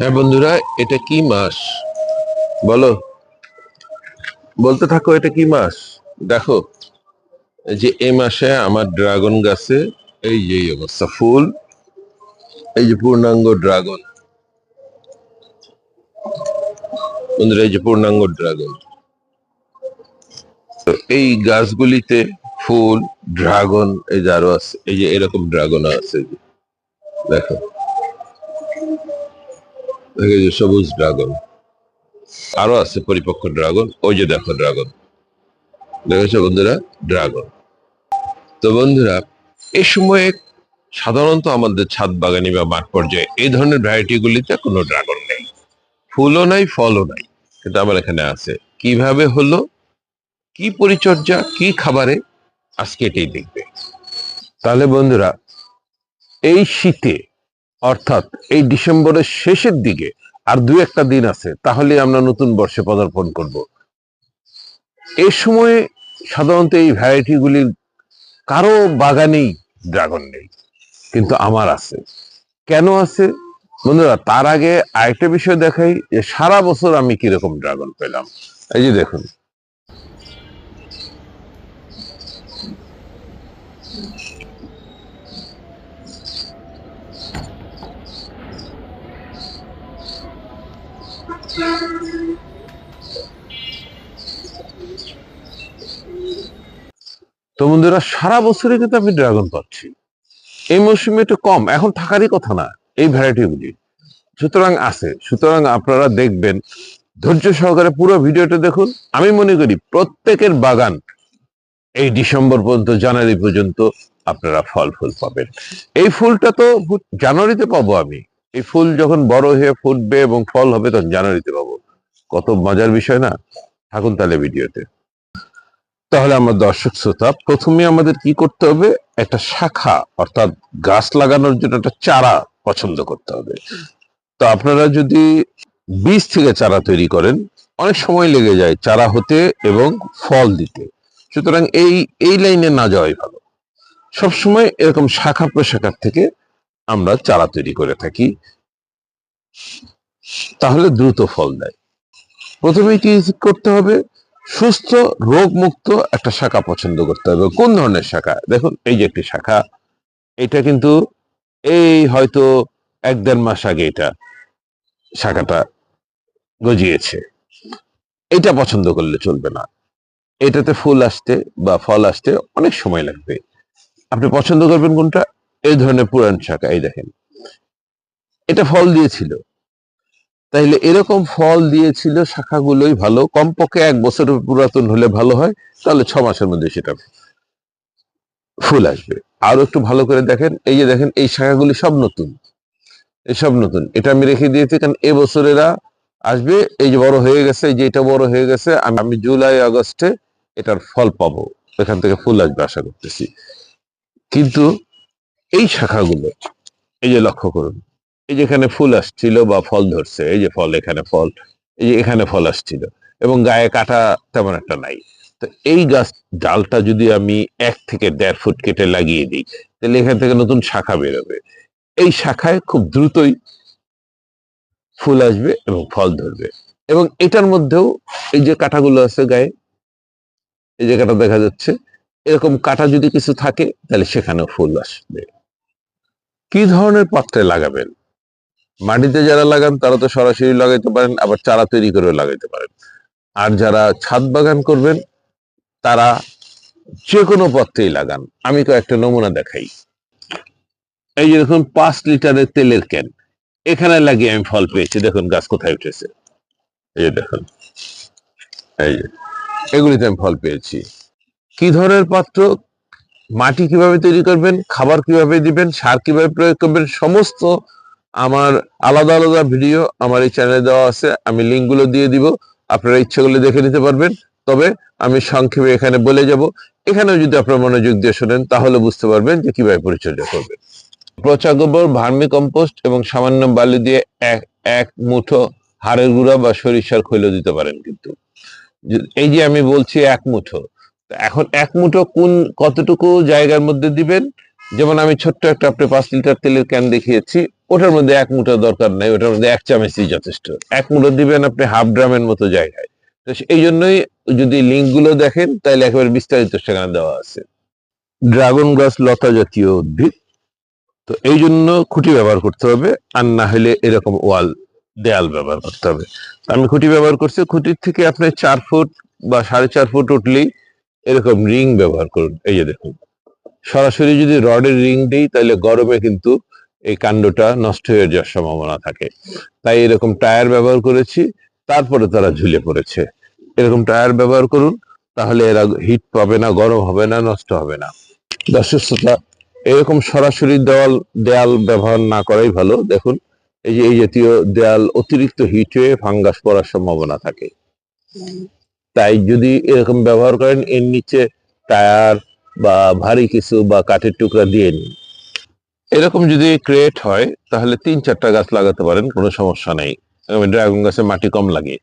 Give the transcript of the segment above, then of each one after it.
হ্যাঁ বন্ধুরা, এটা কি মাস? বলো। বলতে থাকো, এটা কি মাস? দেখো যে এই মাসে আমার ড্রাগন গাছে, এই যে অবস্থা, ফুল, এই যে পূর্ণাঙ্গ ড্রাগন। বন্ধুরা, এই যে পূর্ণাঙ্গ ড্রাগন। এই গাছগুলিতে ফুল, ড্রাগন, এই যে আরও আছে, এই যে এরকম ড্রাগন আছে দেখো। সবুজ ড্রাগন। আরও আছে পরিপক্ক ড্রাগন, ওই যে দেখো ড্রাগন। দেখেছ বন্ধুরা? ড্রাগন। তো বন্ধুরা এই সময়ে সাধারণত আমাদের ছাদ বাগানি বা মাঠ পর্যায়ে এই ধরনের ভ্যারাইটি গুলিতে কোনো ড্রাগন নেই। ফুলও নাই, ফলও নাই। কিন্তু আমার এখানে আছে, কীভাবে হলো, কি পরিচর্যা, কি খাবারে, আজকে এটাই দেখবে। তাহলে বন্ধুরা, এই শীতে অর্থাৎ এই ডিসেম্বরের শেষের দিকে আর দু একটা দিন আছে তাহলে আমরা নতুন বর্ষে পদার্পণ করব। এই সময়ে সাধারণত এই ভ্যারাইটি গুলির কারও বাগানেই ড্রাগন নেই, কিন্তু আমার আছে। কেন আছে? বন্ধুরা, তার আগে আরেকটা বিষয় দেখাই যে সারা বছর আমি কীরকম ড্রাগন পেলাম। এই যে দেখুন। তো বন্ধুরা, সারা বছরই কিন্তু আমি ড্রাগন পাচ্ছি এই মৌসুমে একটু কম, এখন থাকারই কথা না, এই ভ্যারাইটিগুলি সুতরাং আছে, সুতরাং আপনারা দেখবেন, ধৈর্য সহকারে পুরো ভিডিওটা দেখুন। আমি মনে করি প্রত্যেকের বাগান এই ডিসেম্বর পর্যন্ত, জানুয়ারি পর্যন্ত আপনারা ফল ফুল পাবেন। এই ফুলটা তো জানুয়ারিতে পাবো আমি। এই ফুল যখন বড় হয়ে ফুটবে এবং ফল হবে, তখন জানুয়ারিতে পাবো। কত মজার বিষয় না? থাকুন তাহলে ভিডিওতে। তাহলে আমার দর্শক শ্রোতা, প্রথমে আমাদের কি করতে হবে? একটা শাখা, অর্থাৎ গাছ লাগানোর জন্য একটা চারা পছন্দ করতে হবে। তো আপনারা যদি বীজ থেকে চারা তৈরি করেন, অনেক সময় লেগে যায় চারা হতে এবং ফল দিতে। সুতরাং এই এই লাইনে না যাওয়াই ভালো। সবসময় এরকম শাখা প্রশাখার থেকে আমরা চারা তৈরি করে থাকি। তাহলে দ্রুত ফল দেয়। প্রথমে কি করতে হবে? সুস্থ, রোগমুক্ত একটা শাখা পছন্দ করতে হবে। কোন ধরনের শাখা? দেখুন, এই যে একটি শাখা, এটা কিন্তু এই হয়তো এক দেড় মাস আগে এটা শাখাটা গজিয়েছে। এটা পছন্দ করলে চলবে না। এটাতে ফুল আসতে বা ফল আসতে অনেক সময় লাগবে। আপনি পছন্দ করবেন কোনটা? এই ধরনের পুরান শাখা, এই দেখেন। এটা ফল দিয়েছিল। তাইলে এরকম ফল দিয়েছিল শাখাগুলোই ভালো। কমপক্ষে এক বছরের পুরাতন হলে ভালো হয়, তাহলে ছ মাসের মধ্যে সেটা ফুল আসবে। আরও একটু ভালো করে দেখেন, এই যে দেখেন, এই শাখাগুলি সব নতুন। এই সব নতুন। এটা আমি রেখে দিয়েছি, কারণ এ বছরেরা আসবে। এই যে বড় হয়ে গেছে, এই যে এটা বড় হয়ে গেছে, আমি জুলাই, আগস্টে এটার ফল পাবো। এখান থেকে ফুল আসবে আশা করতেছি। কিন্তু এই শাখাগুলো, এই যে লক্ষ্য করুন এই যে এখানে ফুল আসছিল বা ফল ধরছে, এই যে ফল, এখানে ফল, এই যে এখানে ফল আসছিল এবং গায়ে কাটা তেমন একটা নাই। তো এই গাছ, ডালটা যদি আমি এক থেকে দেড় ফুট কেটে লাগিয়ে দিই, তাহলে এখান থেকে নতুন শাখা বেরোবে। এই শাখায় খুব দ্রুতই ফুল আসবে এবং ফল ধরবে। এবং এটার মধ্যেও এই যে কাঁটাগুলো আছে গায়ে, এই যে কাঁটা দেখা যাচ্ছে, এরকম কাঁটা যদি কিছু থাকে, তাহলে সেখানেও ফুল আসবে। কি ধরনের পাত্রে লাগাবেন? মাটিতে যারা লাগান, তারা তো সরাসরি লাগাইতে পারেন, আবার চারা তৈরি করেও লাগাইতে পারেন। আর যারা ছাদ বাগান করবেন, তারা যে কোনো পাত্রেই লাগান। আমি কয়েকটা নমুনা দেখাই। এই যে দেখুন, পাঁচ লিটারের তেলের ক্যান। এখানে লাগিয়ে আমি ফল পেয়েছি। দেখুন, গাছ কোথায় উঠেছে। এই যে দেখুন। এই যে, এগুলিতে আমি ফল পেয়েছি। কি ধরনের পাত্র? মাটি কীভাবে তৈরি করবেন? খাবার কীভাবে দিবেন? সার কীভাবে প্রয়োগ করবেন? সমস্ত আমার আলাদা আলাদা ভিডিও আমার এই চ্যানেলে দেওয়া আছে। আমি লিঙ্কগুলো দিয়ে দিব। আপনারা ইচ্ছা করলে দেখে নিতে পারবেন। তবে আমি সংক্ষেপে এখানে বলে যাব। এখানেও যদি আপনার মনোযোগ দিয়ে শোনেন, তাহলে বুঝতে পারবেন যে কীভাবে পরিচর্যা করবেন পচা গোবর, ভার্মি কম্পোস্ট এবং সামান্য বালি দিয়ে এক এক মুঠো হাড়ের গুঁড়া বা সরিষার খৈল দিতে পারেন কিন্তু। এই যে আমি বলছি এক মুঠো এখন এক মুঠো কোন, কতটুকু জায়গার মধ্যে দিবেন? যেমন আমি ছোট্ট একটা, আপনি পাঁচ লিটার তেলের ক্যান দেখিয়েছি। ওটার মধ্যে এক মুঠো দরকার নাই, ওটার মধ্যে এক চামচই যথেষ্ট। এক মুঠো দিবেন আপনি হাফ ড্রামের মতো জায়গায়। তো এই জন্যই যদি লিঙ্কগুলো দেখেন তাহলে একেবারে বিস্তারিত সেখানে দেওয়া আছে। ড্রাগন গাছ লতা জাতীয় উদ্ভিদ। তো এই জন্য খুঁটি ব্যবহার করতে হবে, আর না হলে এরকম ওয়াল, দেয়াল ব্যবহার করতে হবে। আমি খুঁটি ব্যবহার করছি, খুঁটির থেকে আপনি চার ফুট বা সাড়ে চার ফুট উঠলেই এরকম রিং ব্যবহার করুন। এই যে দেখুন, সরাসরি যদি রডের রিং দিই তাহলে গরমে কিন্তু এই কাণ্ডটা নষ্ট হয়ে যাওয়ার সম্ভাবনা থাকে। তাই এরকম টায়ার ব্যবহার করেছি, তারপরে তারা ঝুলে পড়েছে। এরকম টায়ার ব্যবহার করুন, তাহলে এরা হিট পাবে না, গরম হবে না, নষ্ট হবে না। দর্শক শ্রোতা, এরকম সরাসরি দেওয়াল, দেয়াল ব্যবহার না করাই ভালো। দেখুন, এই যে এই জাতীয় দেয়াল অতিরিক্ত হিট হয়ে ফাঙ্গাস পড়ার সম্ভাবনা থাকে। তাই যদি এরকম ব্যবহার করেন, এর নিচে টায়ার বা ভারী কিছু বা কাঠের টুকরা দিয়ে নিন। এরকম যদি ক্রিয়েট হয়, তাহলে তিন চারটা গাছ লাগাতে পারেন, কোনো সমস্যা নেই। ড্রাগন গাছে মাটি কম লাগে।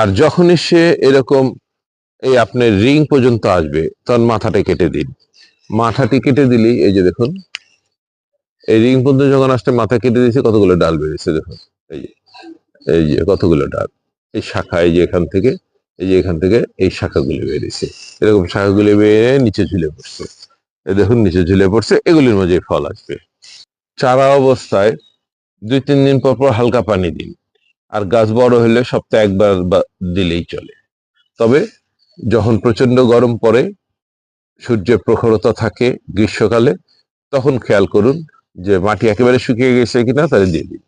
আর যখনই সে এরকম এই আপনার রিং পর্যন্ত আসবে, তখন মাথাটা কেটে দিন। মাথাটি কেটে দিলেই, এই যে দেখুন, এই রিং পর্যন্ত যখন আসতে মাথা কেটে দিয়েছে, কতগুলো ডাল বেরিয়েছে দেখুন। এই যে এই যে কতগুলো ডাল। এই শাখা, এই যে এখান থেকে, এই যে এখান থেকে, এই শাখাগুলি বেরিয়েছে। এরকম শাখাগুলি বেরিয়ে নিচে ঝুলে পড়ছে। দেখুন, নিচে ঝুলে পড়ছে, এগুলির মধ্যে ফল আসবে। চারা অবস্থায় দুই, তিন দিন পর পর হালকা পানি দিন। আর গাছ বড় হলে সপ্তাহে একবার দিলেই চলে। তবে যখন প্রচণ্ড গরম পড়ে, সূর্যের প্রখরতা থাকে গ্রীষ্মকালে, তখন খেয়াল করুন যে মাটি একেবারে শুকিয়ে গেছে কিনা তাহলে দিয়ে দিন।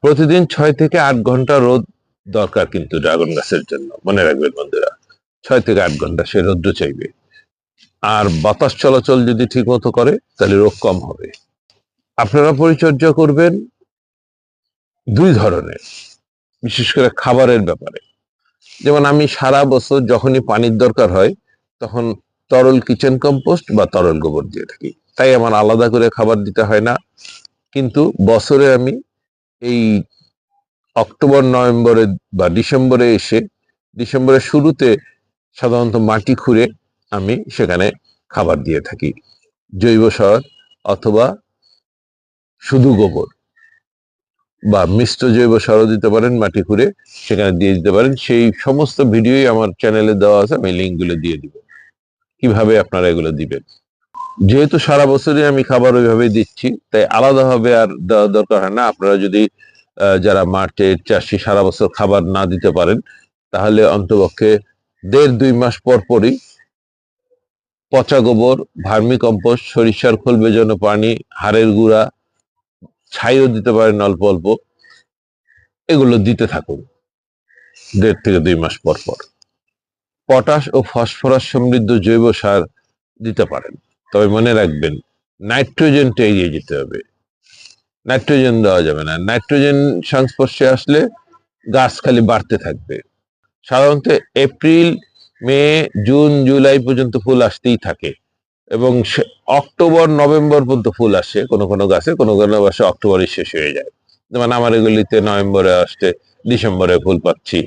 প্রতিদিন ছয় থেকে আট ঘণ্টা রোদ দরকার কিন্তু ড্রাগন গাছের জন্য। মনে রাখবেন বন্ধুরা, ছয় থেকে আট ঘণ্টা সে রৌদ্র চাইবে। আর বাতাস চলাচল যদি ঠিক মতো করে, তাহলে রোগ কম হবে। আপনারা পরিচর্যা করবেন দুই ধরনের, বিশেষ করে খাবারের ব্যাপারে। যেমন আমি সারা বছর যখনই পানির দরকার হয়, তখন তরল কিচেন কম্পোস্ট বা তরল গোবর দিয়ে থাকি। তাই আমার আলাদা করে খাবার দিতে হয় না। কিন্তু বছরে আমি এই অক্টোবর, নভেম্বরে বা ডিসেম্বরে এসে, ডিসেম্বরের শুরুতে সাধারণত মাটি খুঁড়ে আমি সেখানে খাবার দিয়ে থাকি। জৈব সার অথবা শুধু গোবর বা মিশ্র জৈব সারও দিতে পারেন, মাটি খুঁড়ে সেখানে দিয়ে দিতে পারেন। সেই সমস্ত ভিডিওই আমার চ্যানেলে দেওয়া আছে, আমি লিঙ্কগুলো দিয়ে দিব। কীভাবে আপনারা এগুলো দিবেন? যেহেতু সারা বছরই আমি খাবার ওইভাবে দিচ্ছি, তাই আলাদাভাবে আর দেওয়া দরকার হয় না। আপনারা যদি যারা মাঠের চাষি সারা বছর খাবার না দিতে পারেন, তাহলে অন্তপক্ষে দেড় দুই মাস পর পরই পচা গোবর, ভার্মি কম্পোস্ট, সরিষার খোল বেজানো পানি, হাড়ের গুঁড়া, ছাইও দিতে পারেন অল্প অল্প। এগুলো দিতে থাকুন দেড় থেকে দুই মাস পর পর। পটাশ ও ফসফরাস সমৃদ্ধ জৈব সার দিতে পারেন। তবে মনে রাখবেন নাইট্রোজেনটা এগিয়ে যেতে হবে। নাইট্রোজেন দেওয়া যাবে না। নাইট্রোজেন সংস্পর্শে আসলে গাছ খালি বাড়তে থাকবে। সাধারণত এপ্রিল মে, জুন, জুলাই পর্যন্ত ফুল আসতেই থাকে। এবং অক্টোবর, নভেম্বর পর্যন্ত ফুল আসে, কোনো কোনো গাছে, কোনো কোনো গাছে অক্টোবরে শেষ হয়ে যায়। যেমন আমার এগুলিতে নভেম্বরে আসছে, ডিসেম্বরে ফুল পাচ্ছি।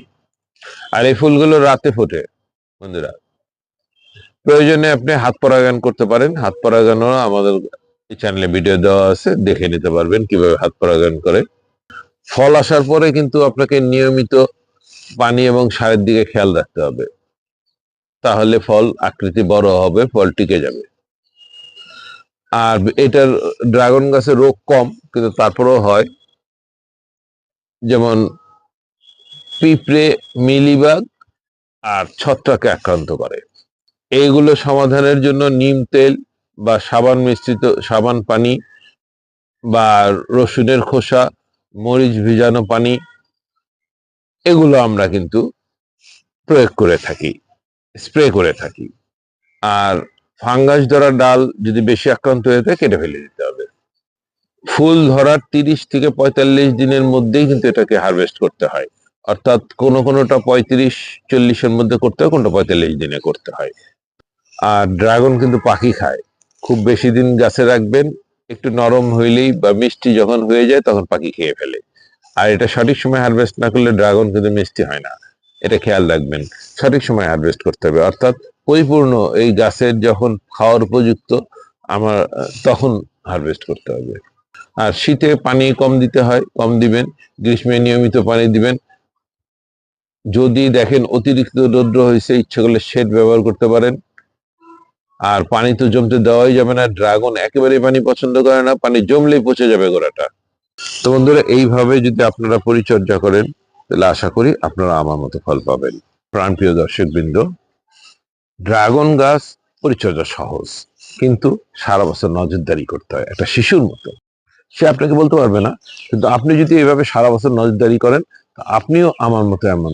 আর এই ফুলগুলো রাতে ফোটে, বন্ধুরা। প্রয়োজনে আপনি হাত পরাগায়ন করতে পারেন। হাত পরাগায়নও আমাদের চ্যানেলে ভিডিও দেওয়া আছে, দেখে নিতে পারবেন কীভাবে হাত পরাগায়ন করে। ফল আসার পরে কিন্তু আপনাকে নিয়মিত পানি এবং সারের দিকে খেয়াল রাখতে হবে। তাহলে ফল আকৃতি বড় হবে, ফল টিকে যাবে। আর এটার ড্রাগন গাছে রোগ কম, কিন্তু তারপরেও হয়। যেমন পিঁপড়ে, মিলিবাগ আর ছত্রাকে আক্রান্ত করে। এইগুলো সমাধানের জন্য নিম তেল বা সাবান মিশ্রিত সাবান পানি বা রসুনের খোসা, মরিচ ভিজানো পানি, এগুলো আমরা কিন্তু প্রয়োগ করে থাকি। স্প্রে করে থাকি। আর ফাঙ্গাস ধরা ডাল যদি বেশি আক্রান্ত হয়ে থাকে কেটে ফেলে দিতে হবে। ফুল ধরার তিরিশ থেকে পঁয়তাল্লিশ দিনের মধ্যেই কিন্তু এটাকে হারভেস্ট করতে হয়। অর্থাৎ কোনো কোনোটা পঁয়ত্রিশ, চল্লিশের মধ্যে করতে হয়, কোনটা পঁয়তাল্লিশ দিনে করতে হয়। আর ড্রাগন কিন্তু পাখি খায়। খুব বেশি দিন গাছে রাখবেন, একটু নরম হইলেই বা মিষ্টি যখন হয়ে যায়, তখন পাখি খেয়ে ফেলে। আর এটা সঠিক সময় হারভেস্ট না করলে ড্রাগন কিন্তু মিষ্টি হয় না। এটা খেয়াল রাখবেন। সঠিক সময় হারভেস্ট করতে হবে। অর্থাৎ পরিপূর্ণ এই গাছের যখন খাওয়ার উপযুক্ত, আমার, তখন হারভেস্ট করতে হবে। আর শীতে পানি কম দিতে হয়, কম দিবেন। গ্রীষ্মে নিয়মিত পানি দিবেন। যদি দেখেন অতিরিক্ত রৌদ্র হয়েছে ইচ্ছে করলে শেড ব্যবহার করতে পারেন। আর পানি তো জমতে দেওয়াই যাবে না। ড্রাগন একেবারেই পানি পছন্দ করে না। পানি জমলেই পচে যাবে গোড়াটা। তো বন্ধুরা, এইভাবে যদি আপনারা পরিচর্যা করেন তাহলে আশা করি আপনারা আমার মতো ফল পাবেন। প্রাণপ্রিয় দর্শক বৃন্দ ড্রাগন গাছ পরিচর্যা সহজ, কিন্তু সারা বছর নজরদারি করতে হয় একটা শিশুর মতো। সে আপনাকে বলতে পারবে না, কিন্তু আপনি যদি এভাবে সারা বছর নজরদারি করেন আপনিও আমার মতো এমন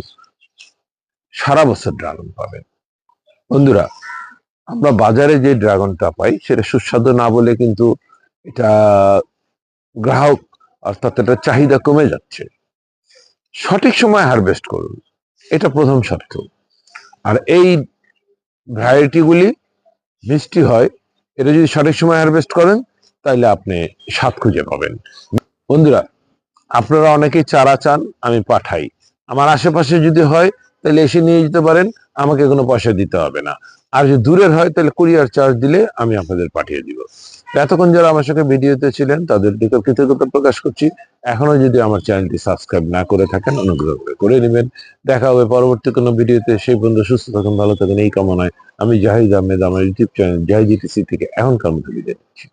সারা বছর ড্রাগন পাবেন। বন্ধুরা, আমরা বাজারে যে ড্রাগনটা পাই, সেটা সুস্বাদু না বলে কিন্তু এটা গ্রাহক অর্থাৎ এটা চাহিদা কমে যাচ্ছে। সঠিক সময় হারভেস্ট করুন। এটা প্রথম শর্ত। আর এই ভ্যারাইটিগুলি মিষ্টি হয়, এটা যদি সঠিক সময় হারভেস্ট করেন তাহলে আপনি স্বাদ খুঁজে পাবেন। বন্ধুরা, আপনারা অনেকেই চারা চান, আমি পাঠাই। আমার আশেপাশে যদি হয় তাহলে এসে নিয়ে যেতে পারেন, আমাকে কোনো পয়সা দিতে হবে না। আর যদি দূরের হয় তাহলে কুরিয়ার চার্জ দিলে আমি আপনাদের পাঠিয়ে দিব। এতক্ষণ যারা আমার সঙ্গে ভিডিওতে ছিলেন, তাদের দিকে কৃতজ্ঞতা প্রকাশ করছি। এখনও যদি আমার চ্যানেলটি সাবস্ক্রাইব না করে থাকেন, অনুগ্রহ করে করে নেবেন। দেখা হবে পরবর্তী কোনো ভিডিওতে। সেই পর্যন্ত সুস্থ থাকুন, ভালো থাকেন। এই কামনায় আমি জাহিদ আহমেদ, আমার ইউটিউব চ্যানেল জাহিদ ইটিসি থেকে এখনকার মতো বিদায় নিচ্ছি।